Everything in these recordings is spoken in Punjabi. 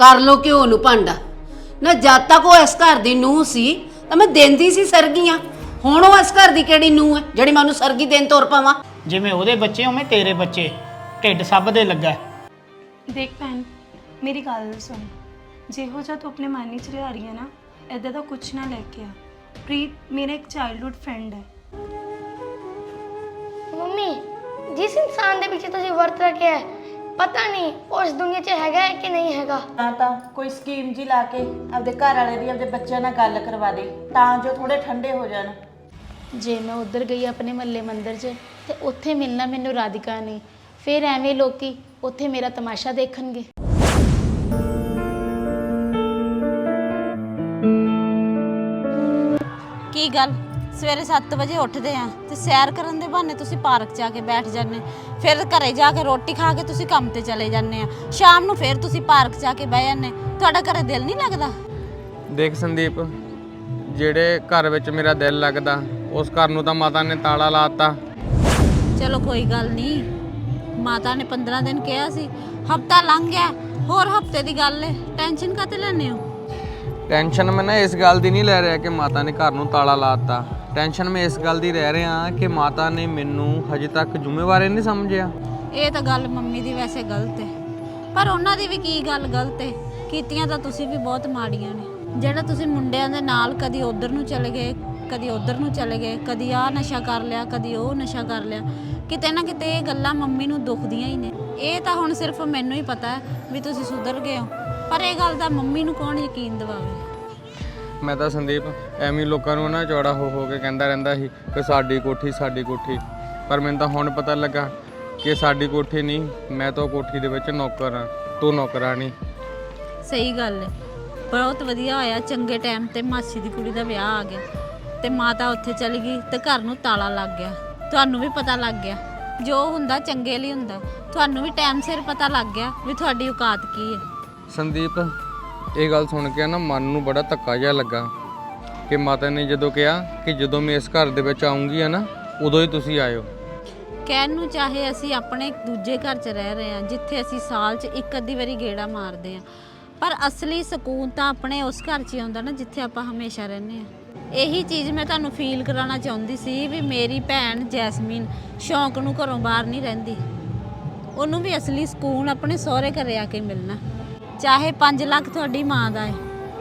ਕਰ ਲੋ ਘਿਓ ਨੂੰ ਭਾਂਡਾ। ਨਾ ਜਦ ਤੱਕ ਉਹ ਇਸ ਘਰ ਦੀ ਨੂੰਹ ਸੀ ਤਾਂ ਮੈਂ ਦਿੰਦੀ ਸੀ ਸਰਗੀਆਂ ਹੁਣ ਉਹ ਇਸ ਘਰ ਦੀ ਕਿਹੜੀ ਨੂੰਹ ਹੈ ਜਿਹੜੀ ਮੈਂ ਉਹਨੂੰ ਸਰਗੀ ਦੇਣ ਤੁਰ ਪਾਵਾਂ? ਜਿਵੇਂ ਉਹਦੇ ਬੱਚੇ ਉਵੇਂ ਤੇਰੇ ਬੱਚੇ। ਢਿੱਡ ਸਭ ਦੇ ਲੱਗਾ। ਦੇਖ ਭੈਣ ਮੇਰੀ ਗੱਲ ਸੁਣ। ਜਿਹੋ ਜਿਹਾ ਤੂੰ ਆਪਣੇ ਮਨ ਵਿੱਚ ਲਿਆ ਰਹੀ ਹੈ ਨਾ ਐਦਾਂ ਦਾ ਕੁਝ ਨਾ ਲੈ ਕੇ ਆ। ਪ੍ਰੀਤ ਮੇਰਾ ਇੱਕ ਚਾਈਲਡਹੂਡ ਫਰੈਂਡ ਹੈ। ਮੰਮੀ ਜਿਸ ਇਨਸਾਨ ਦੇ ਪਿੱਛੇ ਤੁਸੀਂ ਵਰਤ ਰੱਖਿਆ ਹੈ ਪਤਾ ਨਹੀਂ ਉਸ ਦੁਨੀਆ 'ਚ ਹੈਗਾ ਹੈ ਕਿ ਨਹੀਂ ਹੈਗਾ। ਤਾਂ ਤਾਂ ਕੋਈ ਸਕੀਮ ਜੀ ਲਾ ਕੇ ਆਪਦੇ ਘਰ ਵਾਲੇ ਦੀ ਆਪਦੇ ਬੱਚਿਆਂ ਨਾਲ ਗੱਲ ਕਰਵਾ ਦੇ ਤਾਂ ਜੋ ਥੋੜੇ ਠੰਡੇ ਹੋ ਜਾਣ। ਜੇ ਮੈਂ ਉੱਧਰ ਗਈ ਆਪਣੇ ਮੱਲੇ ਮੰਦਿਰ 'ਚ ਤੇ ਉੱਥੇ ਮਿਲਣਾ ਮੈਨੂੰ ਰਾਧਿਕਾ ਨਹੀਂ ਫਿਰ ਐਵੇਂ ਲੋਕੀ ਉੱਥੇ ਮੇਰਾ ਤਮਾਸ਼ਾ ਦੇਖਣਗੇ। ਕੀ ਗੱਲ? ਸਵੇਰੇ 7 ਵਜੇ ਉੱਠਦੇ ਆ ਤੇ ਸੈਰ ਕਰਨ ਦੇ ਬਹਾਨੇ ਤੁਸੀਂ ਪਾਰਕ ਜਾ ਕੇ ਬੈਠ ਜਾਂਦੇ ਫਿਰ ਘਰੇ ਜਾ ਕੇ ਰੋਟੀ ਖਾ ਕੇ ਤੁਸੀਂ ਕੰਮ ਤੇ ਚਲੇ ਜਾਂਦੇ ਆ। ਸ਼ਾਮ ਨੂੰ ਫਿਰ ਤੁਸੀਂ ਪਾਰਕ ਜਾ ਕੇ ਬਹਿ ਜਾਂਦੇ ਤੁਹਾਡਾ ਘਰੇ ਦਿਲ ਨਹੀਂ ਲੱਗਦਾ? ਦੇਖ ਸੰਦੀਪ ਜਿਹੜੇ ਘਰ ਵਿੱਚ ਮੇਰਾ ਦਿਲ ਲੱਗਦਾ ਉਸ ਘਰ ਨੂੰ ਤਾਂ ਮਾਤਾ ਨੇ ਤਾਲਾ ਲਾਤਾ ਚਲੋ ਕੋਈ ਗੱਲ ਨਹੀਂ। ਮਾਤਾ ਨੇ 15 ਦਿਨ ਕਿਹਾ ਸੀ ਹਫਤਾ ਲੰਘ ਗਿਆ। ਹੋਰ ਹਫ਼ਤੇ ਦੀ ਗੱਲ ਏ ਟੈਨਸ਼ਨ ਕਾਤੇ ਲੈਣੇ ਹੋ? ਟੈਨਸ਼ਨ ਮੈਂ ਨਾ ਇਸ ਗੱਲ ਦੀ ਨਹੀਂ ਲੈ ਰਿਹਾ ਕਿ ਮਾਤਾ ਨੇ ਘਰ ਨੂੰ ਤਾਲਾ ਲਾਤਾ ਟੈਨਸ਼ਨ ਮੈਂ ਇਸ ਗੱਲ ਦੀ ਰਹਿ ਰਿਹਾ ਕਿ ਮਾਤਾ ਨੇ ਮੈਨੂੰ ਹਜੇ ਤੱਕ ਜ਼ਿੰਮੇਵਾਰ ਨਹੀਂ ਸਮਝਿਆ। ਇਹ ਤਾਂ ਗੱਲ ਮੰਮੀ ਦੀ ਵੈਸੇ ਗਲਤ ਹੈ। ਪਰ ਉਹਨਾਂ ਦੀ ਵੀ ਕੀ ਗੱਲ ਗਲਤ ਹੈ? ਕੀਤੀਆਂ ਤਾਂ ਤੁਸੀਂ ਵੀ ਬਹੁਤ ਮਾੜੀਆਂ ਨੇ। ਜਿਹੜਾ ਤੁਸੀਂ ਮੁੰਡਿਆਂ ਦੇ ਨਾਲ ਕਦੀ ਉਧਰ ਨੂੰ ਚਲੇ ਗਏ, ਕਦੀ ਉਧਰ ਨੂੰ ਚਲੇ ਗਏ, ਕਦੀ ਆਹ ਨਸ਼ਾ ਕਰ ਲਿਆ, ਕਦੀ ਉਹ ਨਸ਼ਾ ਕਰ ਲਿਆ, ਕਿਤੇ ਨਾ ਕਿਤੇ ਇਹ ਗੱਲਾਂ ਮੰਮੀ ਨੂੰ ਦੁਖਦੀਆਂ ਹੀ ਨੇ। ਇਹ ਤਾਂ ਹੁਣ ਸਿਰਫ ਮੈਨੂੰ ਹੀ ਪਤਾ ਹੈ ਵੀ ਤੁਸੀਂ ਸੁਧਰ ਗਏ ਹੋ। ਪਰ ਇਹ ਗੱਲ ਦਾ ਮੰਮੀ ਨੂੰ ਕੌਣ ਯਕੀਨ ਦਿਵਾਵੇ? ਮੈਂ ਤਾਂ ਸੰਦੀਪ ਐਵੇਂ ਹੀ ਲੋਕਾਂ ਨੂੰ ਨਾ ਚੌੜਾ ਹੋ ਹੋ ਕੇ ਕਹਿੰਦਾ ਰਹਿੰਦਾ ਸੀ ਕਿ ਸਾਡੀ ਕੋਠੀ ਸਾਡੀ ਕੋਠੀ। ਪਰ ਮੈਨੂੰ ਤਾਂ ਹੁਣ ਪਤਾ ਲੱਗਾ ਕਿ ਸਾਡੀ ਕੋਠੀ ਨਹੀਂ ਮੈਂ ਤਾਂ ਉਹ ਕੋਠੀ ਦੇ ਵਿੱਚ ਨੌਕਰ ਹਾਂ ਤੂੰ ਨੌਕਰਾਨੀ ਸਹੀ ਗੱਲ ਹੈ ਬਹੁਤ ਵਧੀਆ ਹੋਇਆ ਚੰਗੇ ਟਾਈਮ ਤੇ ਮਾਸੀ ਦੀ ਕੁੜੀ ਦਾ ਵਿਆਹ ਆ ਗਿਆ। ਤੇ ਮਾਤਾ ਉੱਥੇ ਚਲੀ ਗਈ ਤੇ ਘਰ ਨੂੰ ਤਾਲਾ ਲੱਗ ਗਿਆ। ਤੁਹਾਨੂੰ ਵੀ ਪਤਾ ਲੱਗ ਗਿਆ। ਜੋ ਹੁੰਦਾ ਚੰਗੇ ਲਈ ਹੁੰਦਾ। ਤੁਹਾਨੂੰ ਵੀ ਟਾਈਮ ਸਿਰ ਪਤਾ ਲੱਗ ਗਿਆ ਵੀ ਤੁਹਾਡੀ ਔਕਾਤ ਕੀ ਹੈ ਸੰਦੀਪ, ਇਹ ਗੱਲ ਸੁਣ ਕੇ ਨਾ ਮਨ ਨੂੰ ਬੜਾ ਧੱਕਾ ਜਿਹਾ ਲੱਗਾ ਕਿ ਮਾਤਾ ਨੇ ਜਦੋਂ ਕਿਹਾ ਕਿ ਜਦੋਂ ਮੈਂ ਇਸ ਘਰ ਦੇ ਵਿੱਚ ਆਉਂਗੀ ਆ ਨਾ, ਉਦੋਂ ਹੀ ਤੁਸੀਂ ਆਇਓ। ਕਹਿਣ ਨੂੰ ਚਾਹੇ ਅਸੀਂ ਆਪਣੇ ਦੂਜੇ ਘਰ 'ਚ ਰਹਿ ਰਹੇ ਹਾਂ, ਜਿੱਥੇ ਅਸੀਂ ਸਾਲ 'ਚ ਇੱਕ ਅੱਧੀ ਵਾਰੀ ਗੇੜਾ ਮਾਰਦੇ ਹਾਂ। ਪਰ ਅਸਲੀ ਸਕੂਨ ਤਾਂ ਆਪਣੇ ਉਸ ਘਰ 'ਚ ਹੀ ਆਉਂਦਾ ਨਾ, ਜਿੱਥੇ ਆਪਾਂ ਹਮੇਸ਼ਾ ਰਹਿੰਦੇ ਹਾਂ। ਇਹੀ ਚੀਜ਼ ਮੈਂ ਤੁਹਾਨੂੰ ਫੀਲ ਕਰਾਉਣਾ ਚਾਹੁੰਦੀ ਸੀ ਵੀ ਮੇਰੀ ਭੈਣ ਜੈਸਮੀਨ ਸ਼ੌਂਕ ਨੂੰ ਘਰੋਂ ਬਾਹਰ ਨਹੀਂ ਰਹਿੰਦੀ। ਉਹਨੂੰ ਵੀ ਅਸਲੀ ਸਕੂਨ ਆਪਣੇ ਸਹੁਰੇ ਘਰੇ ਆ ਕੇ ਮਿਲਣਾ। ਚਾਹੇ 5 ਲੱਖ ਤੁਹਾਡੀ ਮਾਂ ਦਾ ਹੈ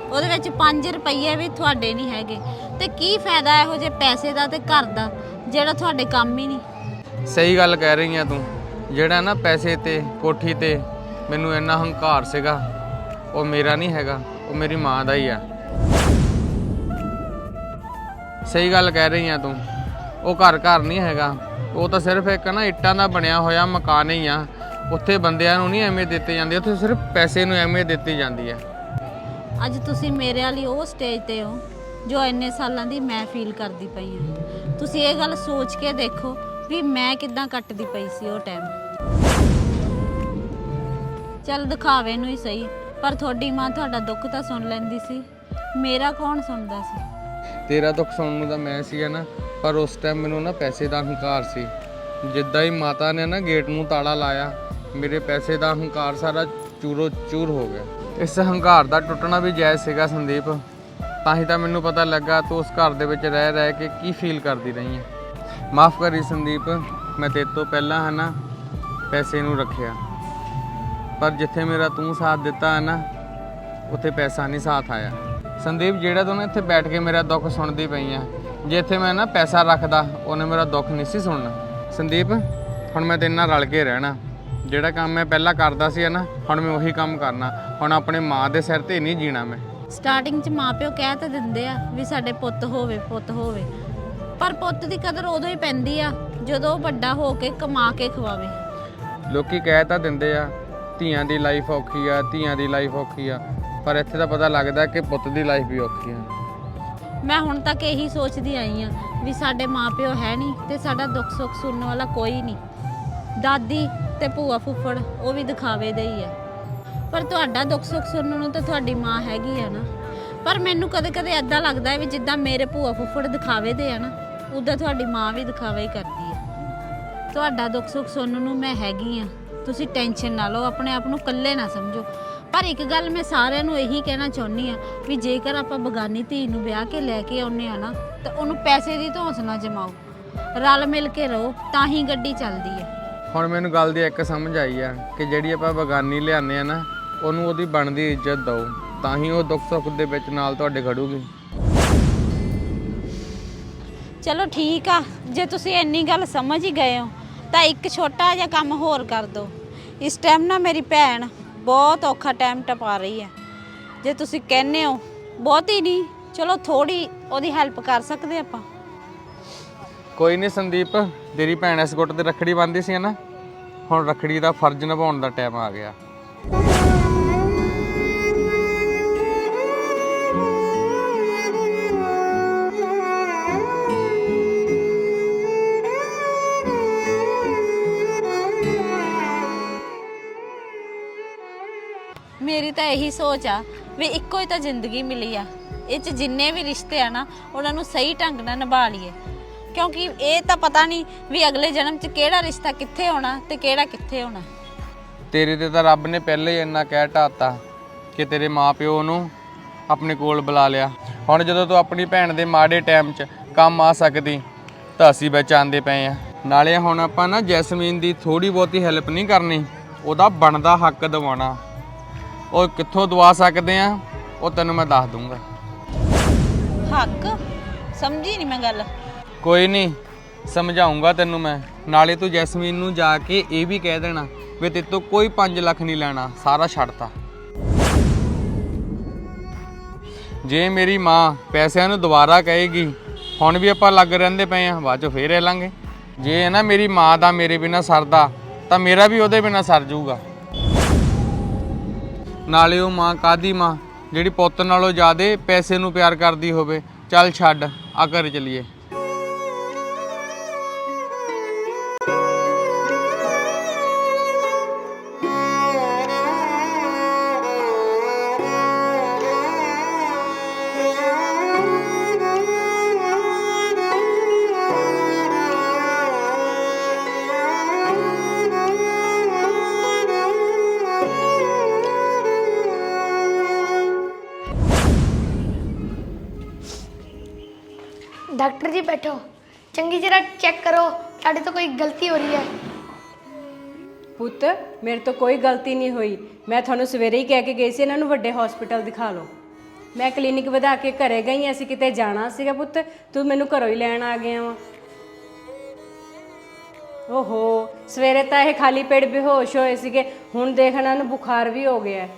ਉਹਦੇ ਵਿੱਚ 5 ਰੁਪਈਏ ਵੀ ਤੁਹਾਡੇ ਨਹੀਂ ਹੈਗੇ। ਤੇ ਕੀ ਫਾਇਦਾ ਇਹੋ ਜਿਹੇ ਪੈਸੇ ਦਾ ਤੇ ਘਰ ਦਾ, ਜਿਹੜਾ ਤੁਹਾਡੇ ਕੰਮ ਹੀ ਨਹੀਂ? ਸਹੀ ਗੱਲ ਕਹਿ ਰਹੀ ਆ ਤੂੰ। ਜਿਹੜਾ ਨਾ ਪੈਸੇ ਤੇ, ਕੋਠੀ ਤੇ ਮੈਨੂੰ ਇੰਨਾ ਹੰਕਾਰ ਸੀਗਾ, ਉਹ ਮੇਰਾ ਨਹੀਂ ਹੈਗਾ, ਉਹ ਮੇਰੀ ਮਾਂ ਦਾ ਹੀ ਆ। ਸਹੀ ਗੱਲ ਕਹਿ ਰਹੀ ਆ ਤੂੰ। ਉਹ ਘਰ ਘਰ ਨਹੀਂ ਹੈਗਾ। ਉਹ ਤਾਂ ਸਿਰਫ ਇੱਕ ਨਾ ਇੱਟਾਂ ਦਾ ਬਣਿਆ ਹੋਇਆ ਮਕਾਨ ਹੀ ਆ। ਉੱਥੇ ਬੰਦਿਆਂ ਨੂੰ ਨਹੀਂ ਐਵੇਂ ਦਿੱਤੇ ਜਾਂਦੇ ਉੱਥੇ ਸਿਰਫ ਪੈਸੇ ਨੂੰ ਐਵੇਂ ਦਿੱਤੀ ਜਾਂਦੀ ਹੈ। ਅੱਜ ਤੁਸੀਂ ਮੇਰੇ ਵਾਲੀ ਉਹ ਸਟੇਜ ਤੇ ਹੋ ਜੋ ਇੰਨੇ ਸਾਲਾਂ ਦੀ ਮੈਂ ਫੀਲ ਕਰਦੀ ਪਈ ਹਾਂ। ਤੁਸੀਂ ਇਹ ਗੱਲ ਸੋਚ ਕੇ ਦੇਖੋ ਵੀ ਮੈਂ ਕਿੱਦਾਂ ਕੱਟਦੀ ਪਈ ਸੀ ਉਹ ਟਾਈਮ ਚੱਲ ਦਿਖਾਵੇ ਨੂੰ ਹੀ ਸਹੀ ਪਰ ਤੁਹਾਡੀ ਮਾਂ ਤੁਹਾਡਾ ਦੁੱਖ ਤਾਂ ਸੁਣ ਲੈਂਦੀ ਸੀ। ਮੇਰਾ ਕੌਣ ਸੁਣਦਾ ਸੀ? ਤੇਰਾ ਦੁੱਖ ਸੁਣਨ ਨੂੰ ਤਾਂ ਮੈਂ ਸੀਗਾ ਨਾ ਪਰ ਉਸ ਟਾਈਮ ਮੈਨੂੰ ਨਾ ਪੈਸੇ ਦਾ ਹੰਕਾਰ ਸੀ। ਜਿੱਦਾਂ ਹੀ ਮਾਤਾ ਨੇ ਨਾ ਗੇਟ ਨੂੰ ਤਾਲਾ ਲਾਇਆ ਮੇਰੇ ਪੈਸੇ ਦਾ ਹੰਕਾਰ ਸਾਰਾ ਚੂਰੋ ਚੂਰ ਹੋ ਗਿਆ। ਇਸ ਹੰਕਾਰ ਦਾ ਟੁੱਟਣਾ ਵੀ ਜਾਇਜ਼ ਸੀਗਾ ਸੰਦੀਪ। ਤਾਂ ਹੀ ਤਾਂ ਮੈਨੂੰ ਪਤਾ ਲੱਗਾ ਤੂੰ ਉਸ ਘਰ ਦੇ ਵਿੱਚ ਰਹਿ ਰਹਿ ਕੇ ਕੀ ਫੀਲ ਕਰਦੀ ਰਹੀ ਹੈ ਮਾਫ ਕਰੀ ਸੰਦੀਪ, ਮੈਂ ਤੇਰੇ ਤੋਂ ਪਹਿਲਾਂ ਹੈ ਨਾ ਪੈਸੇ ਨੂੰ ਰੱਖਿਆ। ਪਰ ਜਿੱਥੇ ਮੇਰਾ ਤੂੰ ਸਾਥ ਦਿੱਤਾ ਹੈ ਨਾ ਉੱਥੇ ਪੈਸਾ ਨਹੀਂ ਸਾਥ ਆਇਆ। ਸੰਦੀਪ, ਜਿਹੜਾ ਤੂੰ ਨਾ ਇੱਥੇ ਬੈਠ ਕੇ ਮੇਰਾ ਦੁੱਖ ਸੁਣਦੀ ਪਈ ਆ ਜੇ ਇੱਥੇ ਮੈਂ ਨਾ ਪੈਸਾ ਰੱਖਦਾ, ਉਹਨੇ ਮੇਰਾ ਦੁੱਖ ਨਹੀਂ ਸੀ ਸੁਣਨਾ। ਸੰਦੀਪ, ਹੁਣ ਮੈਂ ਤੇਰੇ ਨਾਲ ਰਲ ਕੇ ਰਹਿਣਾ। ਜਿਹੜਾ ਕੰਮ ਮੈਂ ਪਹਿਲਾਂ ਕਰਦਾ ਸੀ ਨਾ ਹੁਣ ਮੈਂ ਉਹੀ ਕੰਮ ਕਰਨਾ। ਹੁਣ ਆਪਣੇ ਮਾਂ ਦੇ ਸਿਰ ਤੇ ਨਹੀਂ ਜੀਣਾ ਮੈਂ। ਸਟਾਰਟਿੰਗ 'ਚ ਮਾਪਿਓ ਕਹਿ ਤਾਂ ਦਿੰਦੇ ਆ ਵੀ ਸਾਡੇ ਪੁੱਤ ਹੋਵੇ ਪੁੱਤ ਹੋਵੇ। ਪਰ ਪੁੱਤ ਦੀ ਕਦਰ ਉਦੋਂ ਹੀ ਪੈਂਦੀ ਆ ਜਦੋਂ ਉਹ ਵੱਡਾ ਹੋ ਕੇ ਕਮਾ ਕੇ ਖਵਾਵੇ। ਲੋਕੀ ਕਹਿ ਤਾਂ ਦਿੰਦੇ ਆ ਧੀਆਂ ਦੀ ਲਾਈਫ ਔਖੀ ਆ ਧੀਆਂ ਦੀ ਲਾਈਫ ਔਖੀ ਆ। ਪਰ ਇੱਥੇ ਤਾਂ ਪਤਾ ਲੱਗਦਾ ਕਿ ਪੁੱਤ ਦੀ ਲਾਈਫ ਵੀ ਔਖੀ ਆ। ਮੈਂ ਹੁਣ ਤੱਕ ਇਹੀ ਸੋਚਦੀ ਆਈ ਆ ਵੀ ਸਾਡੇ ਮਾਪਿਓ ਹੈ ਨਹੀਂ ਤੇ ਸਾਡਾ ਦੁੱਖ ਸੁੱਖ ਸੁਣਨ ਵਾਲਾ ਕੋਈ ਨਹੀਂ। ਦਾਦੀ ਤੇ ਭੂਆ ਫੁੱਫੜ, ਉਹ ਵੀ ਦਿਖਾਵੇ ਦੇ ਹੀ ਆ। ਪਰ ਤੁਹਾਡਾ ਦੁੱਖ ਸੁੱਖ ਸੁਣਨ ਨੂੰ ਤਾਂ ਤੁਹਾਡੀ ਮਾਂ ਹੈਗੀ ਆ ਨਾ। ਪਰ ਮੈਨੂੰ ਕਦੇ-ਕਦੇ ਐਦਾਂ ਲੱਗਦਾ ਹੈ ਵੀ ਜਿੱਦਾਂ ਮੇਰੇ ਭੂਆ ਫੁੱਫੜ ਦਿਖਾਵੇ ਦੇ ਆ ਨਾ, ਉਦਾਂ ਤੁਹਾਡੀ ਮਾਂ ਵੀ ਦਿਖਾਵਾ ਹੀ ਕਰਦੀ ਆ। ਤੁਹਾਡਾ ਦੁੱਖ ਸੁੱਖ ਸੁਣਨ ਨੂੰ ਮੈਂ ਹੈਗੀ ਆ। ਤੁਸੀਂ ਟੈਨਸ਼ਨ ਨਾ ਲਓ, ਆਪਣੇ ਆਪ ਨੂੰ ਇਕੱਲੇ ਨਾ ਸਮਝੋ। ਪਰ ਇੱਕ ਗੱਲ ਮੈਂ ਸਾਰਿਆਂ ਨੂੰ ਇਹੀ ਕਹਿਣਾ ਚਾਹੁੰਦੀ ਆ ਵੀ ਜੇਕਰ ਆਪਾਂ ਬਗਾਨੀ ਧੀ ਨੂੰ ਵਿਆਹ ਕੇ ਲੈ ਕੇ ਆਉਨੇ ਆ ਨਾ, ਤਾਂ ਉਹਨੂੰ ਪੈਸੇ ਦੀ ਧੌਂਸ ਨਾ ਜਮਾਓ। ਰਲ ਮਿਲ ਕੇ ਰਹੋ, ਤਾਂ ਹੀ ਗੱਡੀ ਚੱਲਦੀ ਹੈ ਹੁਣ ਮੈਨੂੰ ਗੱਲ ਦੀ ਇੱਕ ਸਮਝ ਆਈ ਆ ਕਿ ਜਿਹੜੀ ਆਪਾਂ ਬਗਾਨੀ ਲਿਆਉਂਦੇ ਆ ਨਾ ਉਹਨੂੰ ਉਹਦੀ ਬਣਦੀ ਇੱਜ਼ਤ ਦਿਓ ਤਾਂ ਹੀ ਉਹ ਦੁੱਖ ਸੁੱਖ ਦੇ ਵਿੱਚ ਨਾਲ ਤੁਹਾਡੇ ਖੜੂਗੀ। ਚਲੋ ਠੀਕ ਆ ਜੇ ਤੁਸੀਂ ਇੰਨੀ ਗੱਲ ਸਮਝ ਹੀ ਗਏ ਹੋ ਤਾਂ ਇੱਕ ਛੋਟਾ ਜਿਹਾ ਕੰਮ ਹੋਰ ਕਰ ਦਿਓ। ਇਸ ਟਾਈਮ ਨਾ ਮੇਰੀ ਭੈਣ ਬਹੁਤ ਔਖਾ ਟਾਈਮ ਟਪਾ ਰਹੀ ਹੈ। ਜੇ ਤੁਸੀਂ ਕਹਿੰਦੇ ਹੋ ਬਹੁਤੀ ਨਹੀਂ ਚਲੋ ਥੋੜੀ ਉਹਦੀ ਹੈਲਪ ਕਰ ਸਕਦੇ ਆਪਾਂ। ਕੋਈ ਨਹੀਂ ਸੰਦੀਪ ਤੇਰੀ ਭੈਣ ਇਸ ਗੁੱਟ ਤੇ ਰੱਖੜੀ ਬੰਨ੍ਹਦੀ ਸੀ ਨਾ, ਹੁਣ ਰੱਖੜੀ ਦਾ ਫਰਜ਼ ਨਿਭਾਉਣ ਦਾ ਟਾਈਮ ਆ ਗਿਆ। ਮੇਰੀ ਤਾਂ ਇਹੀ ਸੋਚ ਆ ਵੀ ਇੱਕੋ ਹੀ ਤਾਂ ਜ਼ਿੰਦਗੀ ਮਿਲੀ ਆ। ਇਹ ਚ ਜਿੰਨੇ ਵੀ ਰਿਸ਼ਤੇ ਆ ਨਾ, ਉਹਨਾਂ ਨੂੰ ਸਹੀ ਢੰਗ ਨਾਲ ਨਿਭਾ ਲਈਏ। ਕਿਉਂਕਿ ਇਹ ਤਾਂ ਪਤਾ ਨਹੀਂ ਵੀ ਅਗਲੇ ਜਨਮ ਚ ਕਿਹੜਾ ਰਿਸ਼ਤਾ ਕਿੱਥੇ ਹੋਣਾ ਤੇ ਕਿਹੜਾ ਕਿੱਥੇ ਹੋਣਾ। ਤੇਰੇ ਤੇ ਤਾਂ ਰੱਬ ਨੇ ਪਹਿਲੇ ਹੀ ਇੰਨਾ ਕਹਿ ਢਾਤਾ ਕਿ ਤੇਰੇ ਮਾਪਿਓ ਨੂੰ ਆਪਣੇ ਕੋਲ ਬੁਲਾ ਲਿਆ। ਹੁਣ ਜਦੋਂ ਤੂੰ ਆਪਣੀ ਭੈਣ ਦੇ ਮਾੜੇ ਟਾਈਮ 'ਚ ਕੰਮ ਆ ਸਕਦੀ ਤਾਂ ਅਸੀਂ ਵਿੱਚ ਆਂਦੇ ਪਏ ਆ। ਨਾਲੇ ਹੁਣ ਆਪਾਂ ਨਾ ਜੈਸਮੀਨ ਦੀ ਥੋੜੀ ਬਹੁਤੀ ਹੈਲਪ ਨਹੀਂ ਕਰਨੀ ਉਹਦਾ ਬਣਦਾ ਹੱਕ ਦਿਵਾਉਣਾ। ਉਹ ਕਿੱਥੋਂ ਦਵਾ ਸਕਦੇ ਆ ਉਹ ਤੈਨੂੰ ਮੈਂ ਦੱਸ ਦੂੰਗਾ ਹੱਕ? ਸਮਝੀ ਨਹੀਂ ਮੈਂ ਗੱਲ। ਕੋਈ ਨਹੀਂ, ਸਮਝਾਉਂਗਾ ਤੈਨੂੰ ਮੈਂ। ਨਾਲੇ ਤੂੰ ਜੈਸਮੀਨ ਨੂੰ ਜਾ ਕੇ ਇਹ ਵੀ ਕਹਿ ਦੇਣਾ ਵੀ ਤੇਰੇ ਤੋਂ ਕੋਈ 5 ਲੱਖ ਨਹੀਂ ਲੈਣਾ, ਸਾਰਾ ਛੱਡਤਾ। ਜੇ ਮੇਰੀ ਮਾਂ ਪੈਸਿਆਂ ਨੂੰ ਦੁਬਾਰਾ ਕਹੇਗੀ, ਹੁਣ ਵੀ ਆਪਾਂ ਲੱਗ ਰਹਿੰਦੇ ਪਏ ਆ, ਬਾਅਦ ਚੋਂ ਫੇਰ ਰਹਿ ਲਾਂਗੇ ਜੇ ਹੈ ਨਾ ਮੇਰੀ ਮਾਂ ਦਾ ਮੇਰੇ ਬਿਨਾ ਸਰਦਾ, ਤਾਂ ਮੇਰਾ ਵੀ ਉਹਦੇ ਬਿਨਾ ਸਰ ਜਾਊਗਾ। ਨਾਲੇ ਉਹ ਮਾਂ ਕਾਦੀ ਮਾਂ, ਜਿਹੜੀ ਪੁੱਤ ਨਾਲੋਂ ਜ਼ਿਆਦੇ ਪੈਸੇ ਨੂੰ ਪਿਆਰ ਕਰਦੀ ਹੋਵੇ, ਚੱਲ ਛੱਡ, ਆ ਘਰ ਚਲੀਏ। ਬੈਠੋ। ਚੰਗੀ ਜਰਾ ਚੈੱਕ ਕਰੋ ਤੁਹਾਡੇ ਤੋਂ ਕੋਈ ਗਲਤੀ ਹੋ ਰਹੀ ਹੈ। ਪੁੱਤ ਮੇਰੇ ਤੋਂ ਕੋਈ ਗਲਤੀ ਨਹੀਂ ਹੋਈ। ਮੈਂ ਤੁਹਾਨੂੰ ਸਵੇਰੇ ਹੀ ਕਹਿ ਕੇ ਗਈ ਸੀ ਇਹਨਾਂ ਨੂੰ ਵੱਡੇ ਹਸਪੀਟਲ ਦਿਖਾ ਲਓ। ਮੈਂ ਕਲੀਨਿਕ ਵਧਾ ਕੇ ਘਰੇ ਗਈ ਹਾਂ, ਅਸੀਂ ਕਿਤੇ ਜਾਣਾ ਸੀਗਾ ਪੁੱਤ। ਤੂੰ ਮੈਨੂੰ ਘਰੋਂ ਹੀ ਲੈਣ ਆ ਗਿਆ ਵਾ। ਓਹੋ ਸਵੇਰੇ ਤਾਂ ਇਹ ਖਾਲੀ ਪੇਟ ਬੇਹੋਸ਼ ਹੋਏ ਸੀਗੇ। ਹੁਣ ਦੇਖ ਇਹਨਾਂ ਨੂੰ ਬੁਖਾਰ ਵੀ ਹੋ ਗਿਆ ਹੈ।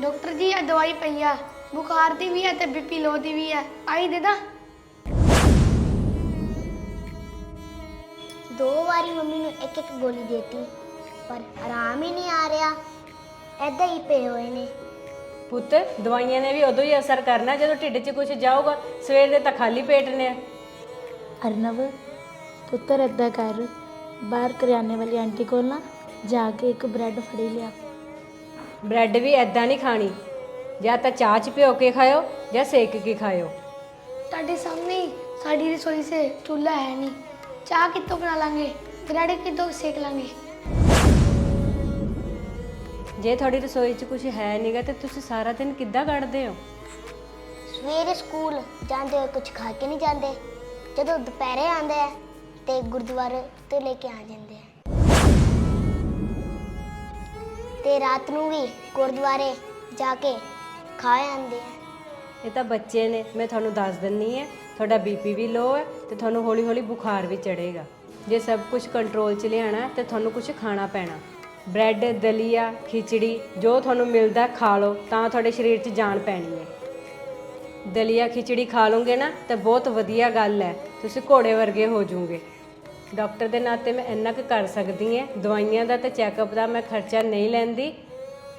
ਡਾਕਟਰ ਜੀ ਇਹ ਦਵਾਈ ਪਈ ਆ। ਬੁਖਾਰ ਦੀ ਵੀ ਹੈ ਤੇ ਬੀਪੀ ਲੋ ਦੀ ਵੀ ਹੈ। ਆਈ ਦੇ ਦਾਂ। ਦੋ ਵਾਰੀ ਮੰਮੀ ਨੂੰ ਇੱਕ ਇੱਕ ਗੋਲੀ ਦੇਤੀ ਪਰ ਆਰਾਮ ਹੀ ਨਹੀਂ ਆ ਰਿਹਾ। ਐਦਾਂ ਹੀ ਪਏ ਹੋਏ ਨੇ। ਪੁੱਤ ਦਵਾਈਆਂ ਨੇ ਵੀ ਉਦੋਂ ਹੀ ਅਸਰ ਕਰਨਾ ਜਦੋਂ ਢਿੱਡ 'ਚ ਕੁਝ ਜਾਊਗਾ ਸਵੇਰ ਦੇ ਤਾਂ ਖਾਲੀ ਪੇਟ ਨੇ। ਅਰਨਵ ਪੁੱਤਰ ਏਦਾਂ ਕਰ ਬਾਹਰ ਕਰਿਆਨੇ ਵਾਲੀ ਆਂਟੀ ਕੋਲ ਨਾ ਜਾ ਕੇ ਇੱਕ ਬ੍ਰੈਡ ਫੜੀ ਲਿਆ। ਬ੍ਰੈਡ ਵੀ ਐਦਾਂ ਨਹੀਂ ਖਾਣੀ। ਜਾਂ ਤਾਂ ਚਾਹ 'ਚ ਭਿਓ ਕੇ ਖਾਇਓ ਜਾਂ ਸੇਕ ਕੇ ਖਾਇਓ। ਤੁਹਾਡੇ ਸਾਹਮਣੇ ਸਾਡੀ ਰਸੋਈ 'ਚ ਚੁੱਲ੍ਹਾ ਹੈ ਨਹੀਂ। ਚਾਹ ਕਿੱਥੋਂ ਬਣਾ ਲਾਂਗੇ? ਬ੍ਰੈਡ ਕਿੱਥੋਂ ਸੇਕ ਲਾਂਗੇ? ਜੇ ਤੁਹਾਡੀ ਰਸੋਈ 'ਚ ਕੁਝ ਹੈ ਨਹੀਂਗਾ ਤੇ ਤੁਸੀਂ ਸਾਰਾ ਦਿਨ ਕਿੱਦਾਂ ਕੱਢਦੇ ਹੋ? ਸਵੇਰੇ ਸਕੂਲ ਜਾਂਦੇ ਹੋਏ ਕੁਝ ਖਾ ਕੇ ਨਹੀਂ ਜਾਂਦੇ। ਜਦੋਂ ਦੁਪਹਿਰੇ ਆਉਂਦੇ ਆ ਤੇ ਗੁਰਦੁਆਰੇ ਤੋਂ ਲੈ ਕੇ ਆ ਜਾਂਦੇ ਆ। ਤੇ ਰਾਤ ਨੂੰ ਵੀ ਗੁਰਦੁਆਰੇ ਜਾ ਕੇ ਖਾ ਆਉਂਦੇ ਆ। ਇਹ ਤਾਂ ਬੱਚੇ ਨੇ ਮੈਂ ਤੁਹਾਨੂੰ ਦੱਸ ਦਿੰਨੀ ਹੈ ਤੁਹਾਡਾ ਬੀਪੀ ਵੀ ਲੋ ਹੈ ਤੇ ਤੁਹਾਨੂੰ ਹੌਲੀ ਹੌਲੀ ਬੁਖਾਰ ਵੀ ਚੜੇਗਾ ਜੇ ਸਭ ਕੁਝ ਕੰਟਰੋਲ 'ਚ ਲਿਆਣਾ ਤੇ ਤੁਹਾਨੂੰ ਕੁਝ ਖਾਣਾ ਪੈਣਾ। ਬ੍ਰੈਡ, ਦਲੀਆ, ਖਿਚੜੀ, ਜੋ ਤੁਹਾਨੂੰ ਮਿਲਦਾ ਖਾ ਲਓ, ਤਾਂ ਤੁਹਾਡੇ ਸਰੀਰ 'ਚ ਜਾਨ ਪੈਣੀ ਹੈ। ਦਲੀਆ, ਖਿਚੜੀ ਖਾ ਲਓਗੇ ਨਾ, ਤਾਂ ਬਹੁਤ ਵਧੀਆ ਗੱਲ ਹੈ। ਤੁਸੀਂ ਘੋੜੇ ਵਰਗੇ ਹੋ ਜਾਓਗੇ। ਡਾਕਟਰ ਦੇ ਨਾਤੇ ਮੈਂ ਇੰਨਾ ਕੁ ਕਰ ਸਕਦੀ ਹਾਂ। ਦਵਾਈਆਂ ਦਾ ਤੇ ਚੈੱਕਅਪ ਦਾ ਮੈਂ ਖਰਚਾ ਨਹੀਂ ਲੈਂਦੀ,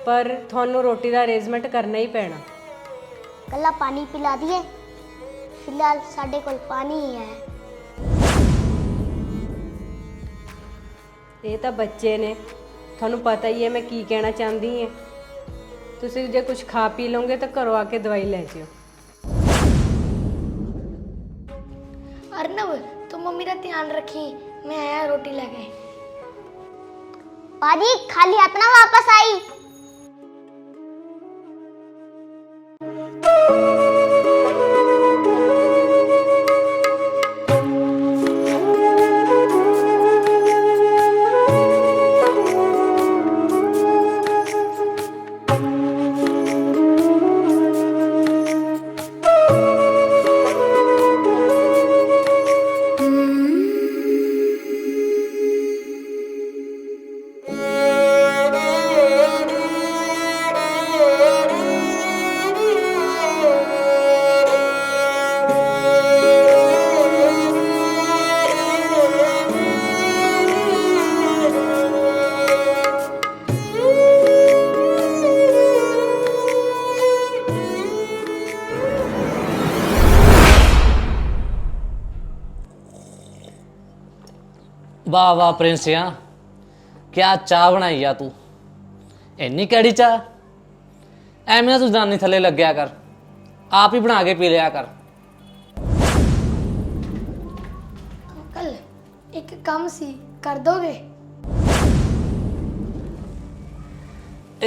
ਪਰ ਤੁਹਾਨੂੰ ਰੋਟੀ ਦਾ ਅਰੇਂਜਮੈਂਟ ਕਰਨਾ ਹੀ ਪੈਣਾ। ਕੱਲਾ ਪਾਣੀ ਪਿਲਾ ਦਈਏ। ਫਿਲਹਾਲ ਸਾਡੇ ਕੋਲ ਪਾਣੀ ਹੀ ਹੈ ਇਹ ਤਾਂ ਬੱਚੇ ਨੇ ਤੁਹਾਨੂੰ ਪਤਾ ਹੀ ਹੈ ਮੈਂ ਕੀ ਕਹਿਣਾ ਚਾਹੁੰਦੀ ਹਾਂ ਤੁਸੀਂ ਜੇ ਕੁਝ ਖਾ ਪੀ ਲਓਗੇ ਤਾਂ ਘਰੋਂ ਆ ਕੇ ਦਵਾਈ ਲੈ ਜਿਓ ਅਰਨਵ ਤੂੰ ਮੰਮੀ ਦਾ ਧਿਆਨ ਰੱਖੀ ਮੈਂ ਆਇਆ ਰੋਟੀ ਲੈ ਕੇ पाजी खाली हाथ ना वापस आई ਵਾਹ ਵਾਹ ਪ੍ਰਿੰਸਿਆ ਕਿਆ ਚਾਹ ਬਣਾਈ ਆ ਤੂੰ? ਇੰਨੀ ਕਿਹੜੀ ਚਾਹ? ਐਵੇਂ ਨਾ ਤੂੰ ਜਾਨੀ ਥੱਲੇ ਲੱਗਿਆ ਕਰ। ਆਪ ਹੀ ਬਣਾ ਕੇ ਪੀ ਲਿਆ ਕਰ। ਅੰਕਲ ਇੱਕ ਕੰਮ ਸੀ ਕਰ ਦੋਗੇ?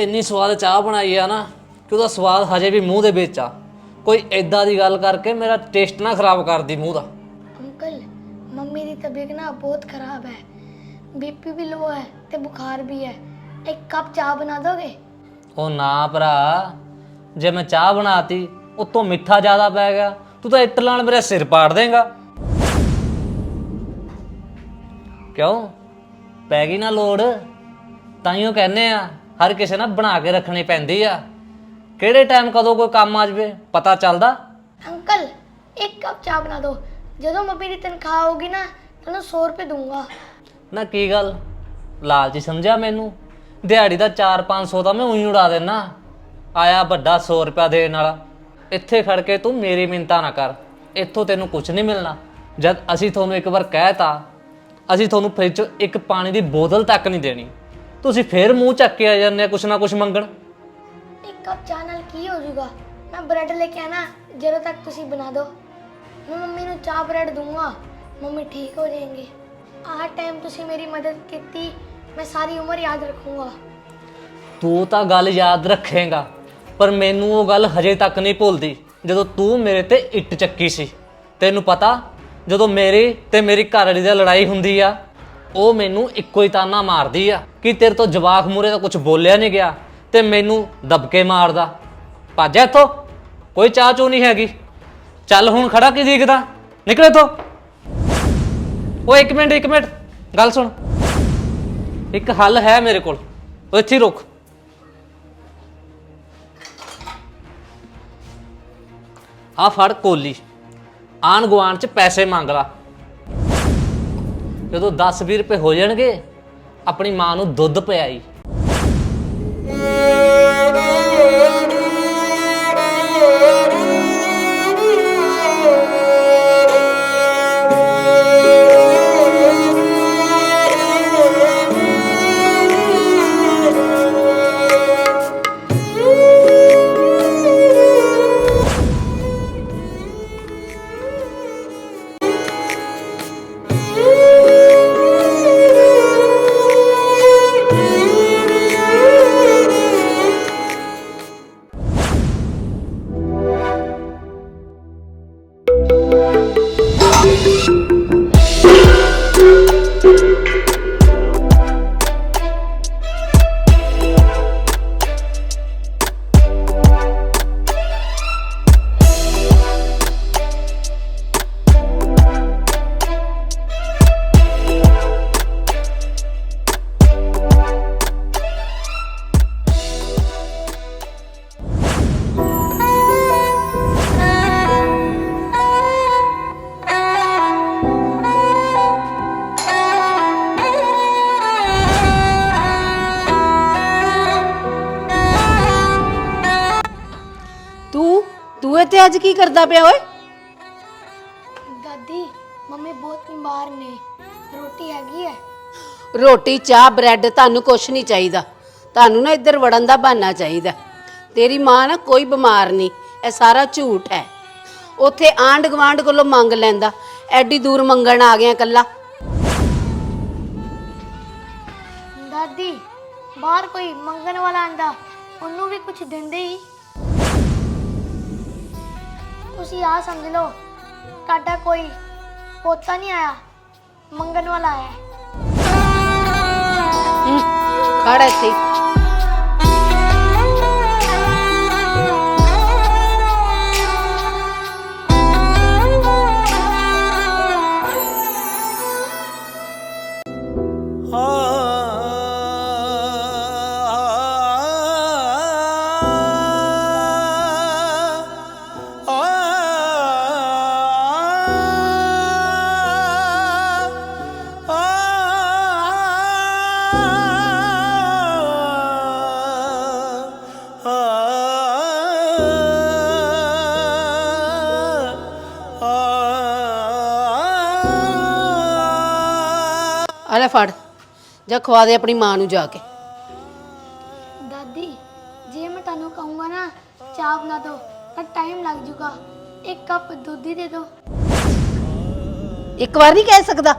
ਇੰਨੀ ਸਵਾਦ ਚਾਹ ਬਣਾਈ ਆ ਨਾ ਕਿ ਉਹਦਾ ਸਵਾਦ ਹਜੇ ਵੀ ਮੂੰਹ ਦੇ ਵਿੱਚ ਆ। ਕੋਈ ਐਦਾਂ ਦੀ ਗੱਲ ਕਰਕੇ ਮੇਰਾ ਟੇਸਟ ਨਾ ਖਰਾਬ ਕਰਦੀ ਮੂੰਹ ਦਾ। ਦੀ ਤਬੀਅਤ ਨਾ ਬਹੁਤ ਖਰਾਬ ਹੈ ਬੀਪੀ ਵੀ ਲੋ ਹੈ ਤੇ ਬੁਖਾਰ ਵੀ ਹੈ ਇੱਕ ਕੱਪ ਚਾਹ ਬਣਾ ਦੋਗੇ ਉਹ ਨਾ ਭਰਾ ਜੇ ਮੈਂ ਚਾਹ ਬਣਾਤੀ ਉਤੋਂ ਮਿੱਠਾ ਜ਼ਿਆਦਾ ਪੈ ਗਿਆ ਤੂੰ ਤਾਂ ਇੱਟ ਲਾਣ ਮੇਰੇ ਸਿਰ ਪਾੜ ਦੇਂਗਾ ਕਿਉਂ ਪੈ ਗਈ ਨਾ ਲੋੜ ਤਾਈਓ ਕਹਿੰਦੇ ਆ ਹਰ ਕਿਸੇ ਨਾਲ ਬਣਾ ਕੇ ਰੱਖਣੀ ਪੈਂਦੀ ਆ ਕਿਹੜੇ ਟਾਈਮ ਕਦੋਂ ਕੋਈ ਕੰਮ ਆ ਜਾਵੇ ਪਤਾ ਚੱਲਦਾ ਅੰਕਲ ਇੱਕ ਕੱਪ ਚਾਹ ਬਣਾ ਦਿਓ ਜਦੋਂ ਮੰਮੀ ਦੀ ਤਨਖਾਹ ਆਊਗੀ ਨਾ ਤੁਹਾਨੂੰ 100 ਰੁਪਏ ਦੂੰਗਾ ਨਾ ਕੀ ਗੱਲ? ਲਾਲਚੀ ਸਮਝਿਆ ਮੈਨੂੰ? ਦਿਹਾੜੀ ਦਾ 4-500 ਤਾਂ ਮੈਂ ਉਹੀ ਉਡਾ ਦੇਣਾ ਆਇਆ ਵੱਡਾ 100 ਰੁਪਿਆ ਦੇਣ ਵਾਲਾ। ਇੱਥੇ ਖੜ ਕੇ ਤੂੰ ਮੇਰੀ ਮਿੰਤਾ ਨਾ ਕਰ। ਇੱਥੋਂ ਤੈਨੂੰ ਕੁਝ ਨਹੀਂ ਮਿਲਣਾ। ਜਦ ਅਸੀਂ ਤੁਹਾਨੂੰ ਇੱਕ ਵਾਰ ਕਹਿਤਾ ਅਸੀਂ ਤੁਹਾਨੂੰ ਫ੍ਰਿਜ 'ਚ ਇੱਕ ਪਾਣੀ ਦੀ ਬੋਤਲ ਤੱਕ ਨਹੀਂ ਦੇਣੀ। ਤੁਸੀਂ ਫੇਰ ਮੂੰਹ ਚੱਕ ਕੇ ਆ ਜਾਂਦੇ ਆ ਕੁਛ ਨਾ ਕੁਛ ਮੰਗਣ। ਇੱਕ ਕੱਪ ਚਾਹ ਨਾਲ ਕੀ ਹੋ ਜਾਊਗਾ? ਮੈਂ ਬ੍ਰੈਡ ਲੈ ਕੇ ਆਣਾ। ਜਦੋਂ ਤੱਕ ਤੁਸੀਂ ਬਣਾ ਦਿਓ ਮੈਂ ਮੰਮੀ ਨੂੰ ਚਾਹ ਬ੍ਰੈਡ ਦੂੰਗਾ ਮੰਮੀ ਠੀਕ ਹੋ ਜਾਣਗੇ ਆਹ ਟਾਈਮ ਤੁਸੀਂ ਮੇਰੀ ਮਦਦ ਕੀਤੀ, ਮੈਂ ਸਾਰੀ ਉਮਰ ਯਾਦ ਰੱਖੂੰਗਾ। ਤੂੰ ਤਾਂ ਗੱਲ ਯਾਦ ਰੱਖੇਗਾ, ਪਰ ਮੈਨੂੰ ਉਹ ਗੱਲ ਹਜੇ ਤੱਕ ਨਹੀਂ ਭੁੱਲਦੀ, ਜਦੋਂ ਤੂੰ ਮੇਰੇ ਤੇ ਇੱਟ ਚੱਕੀ ਸੀ। ਤੈਨੂੰ ਪਤਾ, ਜਦੋਂ ਮੇਰੀ ਤੇ ਮੇਰੀ ਘਰਵਾਲੀ ਦੀ ਲੜਾਈ ਹੁੰਦੀ ਆ, ਉਹ ਮੈਨੂੰ ਇੱਕੋ ਹੀ ਤਾਨਾ ਮਾਰਦੀ ਆ ਕਿ ਤੇਰੇ ਤੋਂ ਜਵਾਕ ਮੂਰੇ ਤਾਂ ਕੁਝ ਬੋਲਿਆ ਨਹੀਂ ਗਿਆ ਤੇ ਮੈਨੂੰ ਦਬਕੇ ਮਾਰਦਾ। ਭੱਜ ਇੱਥੋਂ, ਕੋਈ ਚਾਹ ਚੂ ਨਹੀਂ ਹੈਗੀ। ਚੱਲ ਹੁਣ ਖੜਾ ਕੀ ਦੇਖਦਾ? ਨਿਕਲ ਇੱਥੋਂ। ਓਏ, ਇੱਕ ਮਿੰਟ ਇੱਕ ਮਿੰਟ। ਗੱਲ ਸੁਣ। ਇੱਕ ਹੱਲ ਹੈ ਮੇਰੇ ਕੋਲ। ਉਹ ਇੱਥੇ ਹੀ ਰੁਕ। ਆ ਫੜ ਕੋਲੀ। ਆਣ ਗੁਆਂਢ ਚ ਪੈਸੇ ਮੰਗ ਲਾ। ਜਦੋਂ 10-20 ਰੁਪਏ ਹੋ ਜਾਣਗੇ, ਆਪਣੀ ਮਾਂ ਨੂੰ ਦੁੱਧ ਪਿਆਈ। ਅੱਜ ਕੀ ਕਰਦਾ ਪਿਆ ਓਏ? ਦਾਦੀ ਮੰਮੀ ਬਹੁਤ ਬਿਮਾਰ ਨੇ। ਰੋਟੀ ਹੈਗੀ ਹੈ ਰੋਟੀ ਚਾਹ ਬ੍ਰੈਡ ਤੁਹਾਨੂੰ ਕੁਛ ਨਹੀਂ ਚਾਹੀਦਾ। ਤੁਹਾਨੂੰ ਨਾ ਇੱਧਰ ਵੜਨ ਦਾ ਬਹਾਨਾ ਚਾਹੀਦਾ। ਤੇਰੀ ਮਾਂ ਨਾ ਕੋਈ ਬਿਮਾਰ ਨਹੀਂ ਇਹ ਸਾਰਾ ਝੂਠ ਹੈ ਉੱਥੇ ਆਂਡ ਗਵਾਂਡ ਕੋਲੋਂ ਮੰਗ ਲੈਂਦਾ। ਐਡੀ ਦੂਰ ਮੰਗਣ ਆ ਗਿਆ ਕੱਲਾ ਦਾਦੀ ਬਾਹਰ ਕੋਈ ਮੰਗਣ ਵਾਲਾ ਆਂਦਾ। ਉਹਨੂੰ ਵੀ ਕੁਝ ਦਿੰਦੇ ਹੀ। ਤੁਸੀਂ ਆ ਸਮਝ ਲਓ, ਤੁਹਾਡਾ ਕੋਈ ਪੋਤਾ ਨਹੀਂ ਆਇਆ, ਮੰਗਣ ਵਾਲਾ ਆਇਆ ਹੈ। ਇੱਥੇ ਹੀ। ਜਾ ਖਵਾ ਦੇ ਆਪਣੀ ਮਾਂ ਨੂੰ ਜਾ ਕੇ। ਦਾਦੀ ਜੇ ਮੈਂ ਤੁਹਾਨੂੰ ਕਹੂੰਗਾ ਨਾ ਚਾਹ ਬਣਾ ਦਿਓ ਤਾਂ ਟਾਈਮ ਲੱਗ ਜਾਊਗਾ। ਇੱਕ ਕੱਪ ਦੁੱਧ ਹੀ ਦੇ ਦਿਓ। ਇੱਕ ਵਾਰ ਨਹੀਂ ਕਹਿ ਸਕਦਾ।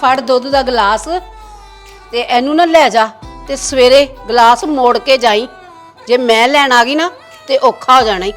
ਫੜ ਦੁੱਧ ਦਾ ਗਲਾਸ ਤੇ ਇਹਨੂੰ ਨਾ ਲੈ ਜਾ ਤੇ ਸਵੇਰੇ ਗਲਾਸ ਮੋੜ ਕੇ ਜਾਈ। ਜੇ ਮੈਂ ਲੈਣ ਆ ਗਈ ਨਾ ਤੇ ਔਖਾ ਹੋ ਜਾਣਾ ਈ।